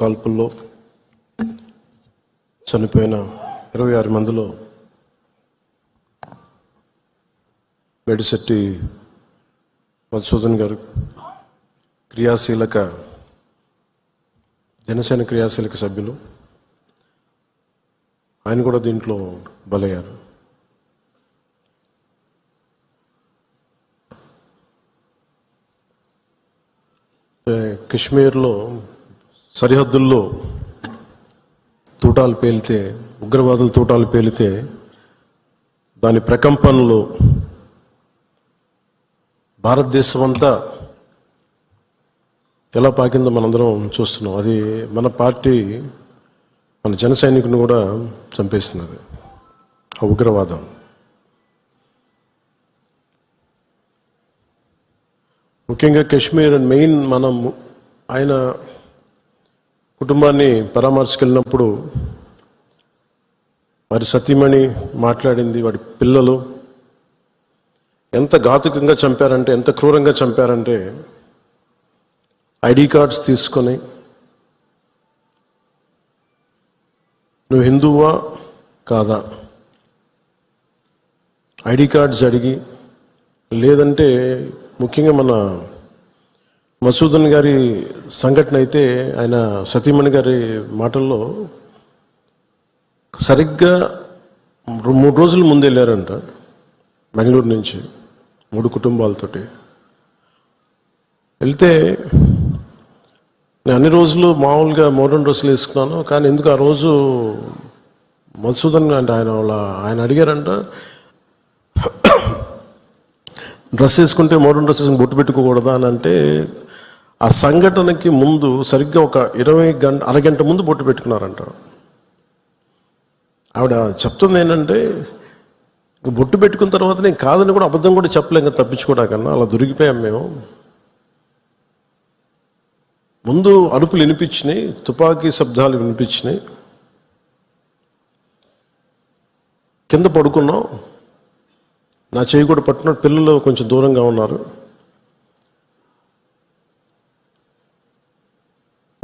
కాల్పుల్లో చనిపోయిన ఇరవై ఆరు మందిలో మేడిశెట్టి మధుసూదన్ గారు క్రియాశీలక జనసేన క్రియాశీలక సభ్యులు. ఆయన కూడా దీంట్లో బలయ్యారు. కాశ్మీర్లో కశ్మీర్లో సరిహద్దుల్లో తూటాలు పేలితే ఉగ్రవాదులు తూటాలు పేలితే దాని ప్రకంపనలు భారతదేశం అంతా ఎలా పాకిందో మనందరం చూస్తున్నాం. అది మన పార్టీ మన జన సైనికుని కూడా చంపేస్తున్నది ఆ ఉగ్రవాదం. ముఖ్యంగా కాశ్మీర్ మెయిన్ మనం ఆయన కుటుంబాన్ని పరామర్శకెళ్ళినప్పుడు వారి సతీమణి మాట్లాడింది వాడి పిల్లలు ఎంత ఘాతుకంగా చంపారంటే ఎంత క్రూరంగా చంపారంటే ఐడి కార్డ్స్ తీసుకొని నువ్వు హిందువా కాదా? ఐడి కార్డ్స్ అడిగి లేదంటే ముఖ్యంగా మన మసూదన్ గారి సంఘటన అయితే ఆయన సతీమణి గారి మాటల్లో సరిగ్గా మూడు రోజుల ముందు వెళ్ళారంట బెంగళూరు నుంచి మూడు కుటుంబాలతోటి. వెళ్తే నేను అన్ని రోజులు మామూలుగా మోడర్న్ డ్రెస్సులు వేసుకున్నాను కానీ ఎందుకు ఆ రోజు మధుసూదన్ అంటే ఆయన వాళ్ళ ఆయన అడిగారంట డ్రెస్ వేసుకుంటే మోడర్న్ డ్రెస్ వేసుకుని బొట్టు పెట్టుకోకూడదా అని అంటే ఆ సంఘటనకి ముందు సరిగ్గా ఒక ఇరవై గంట అరగంట ముందు బొట్టు పెట్టుకున్నారంట. ఆవిడ చెప్తుంది ఏంటంటే బొట్టు పెట్టుకున్న తర్వాత నేను కాదని కూడా అబద్ధం కూడా చెప్పలేం కదా తప్పించుకోవడాకన్నా అలా దొరికిపోయాం మేము. ముందు అరుపులు వినిపించినాయి తుపాకీ శబ్దాలు వినిపించినాయి. కింద పడుకున్నాం. నా చేయి కూడా పట్టున పిల్లలు కొంచెం దూరంగా ఉన్నారు.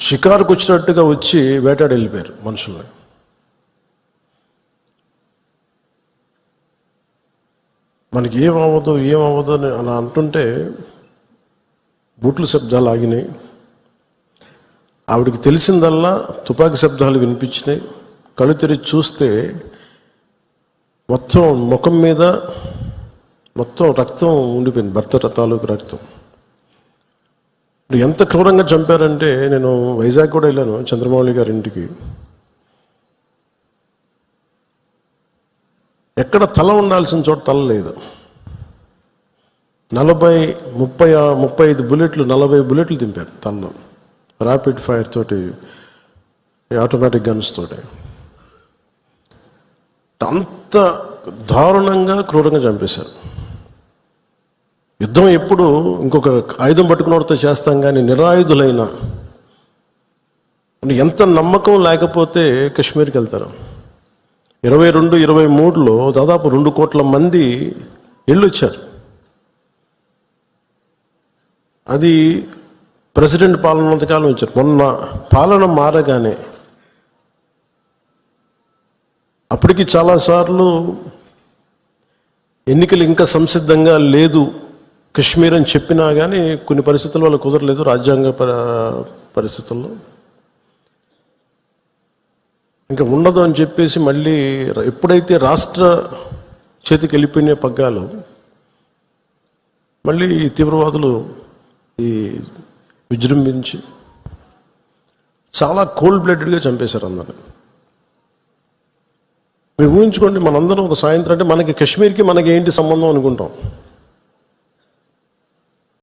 షికారుకు వచ్చినట్టుగా వచ్చి వేటాడి వెళ్ళిపోయారు మనుషుల్ని మనకి ఏమవ్వదు ఏమవ్వదు అని అలా అంటుంటే బూట్ల శబ్దాలు ఆగినాయి. ఆవిడకి తెలిసిందల్లా తుపాకీ శబ్దాలు వినిపించినాయి. కళ్ళు తెరిచి చూస్తే మొత్తం ముఖం మీద మొత్తం రక్తం ఉండిపోయింది భర్త తాలూకు రక్తం. ఎంత క్రూరంగా చంపారంటే నేను వైజాగ్ కూడా వెళ్ళాను చంద్రమౌళి గారి ఇంటికి. ఎక్కడ తల ఉండాల్సిన చోట తల లేదు. నలభై ముప్పై ఆ- ముప్పై ఐదు బుల్లెట్లు నలభై బుల్లెట్లు దింపారు తలలో. ర్యాపిడ్ ఫైర్ తోటి ఆటోమేటిక్ గన్స్ తోటి. అంత దారుణంగా క్రూరంగా చంపేశారు. యుద్ధం ఎప్పుడు ఇంకొక ఆయుధం పట్టుకున్నవాడితో చేస్తాం కానీ నిరాయుధులైన ఎంత నమ్మకం లేకపోతే కాశ్మీర్కి వెళ్తారు. ఇరవై రెండు ఇరవై మూడులో దాదాపు రెండు కోట్ల మంది వెళ్ళొచ్చారు అది ప్రెసిడెంట్ పాలన ఉన్నంతకాలం ఇచ్చారు. మొన్న పాలన మారగానే అప్పటికి చాలాసార్లు ఎన్నికలు ఇంకా సంసిద్ధంగా లేదు. కశ్మీర్ అని చెప్పినా కానీ కొన్ని పరిస్థితుల వల్ల కుదరలేదు రాజ్యాంగ పరిస్థితుల్లో. ఇంకా ఉండదు అని చెప్పేసి మళ్ళీ ఎప్పుడైతే రాష్ట్ర చేతికి వెళ్ళిపోయిన పగ్గాలు మళ్ళీ ఈ తీవ్రవాదులు ఈ విజృంభించి చాలా కోల్డ్ బ్లడెడ్గా చంపేశారు అందరు మీరు ఊహించుకోండి మనందరం ఒక సాయంత్రం అంటే మనకి కాశ్మీర్కి మనకి ఏంటి సంబంధం అనుకుంటాం.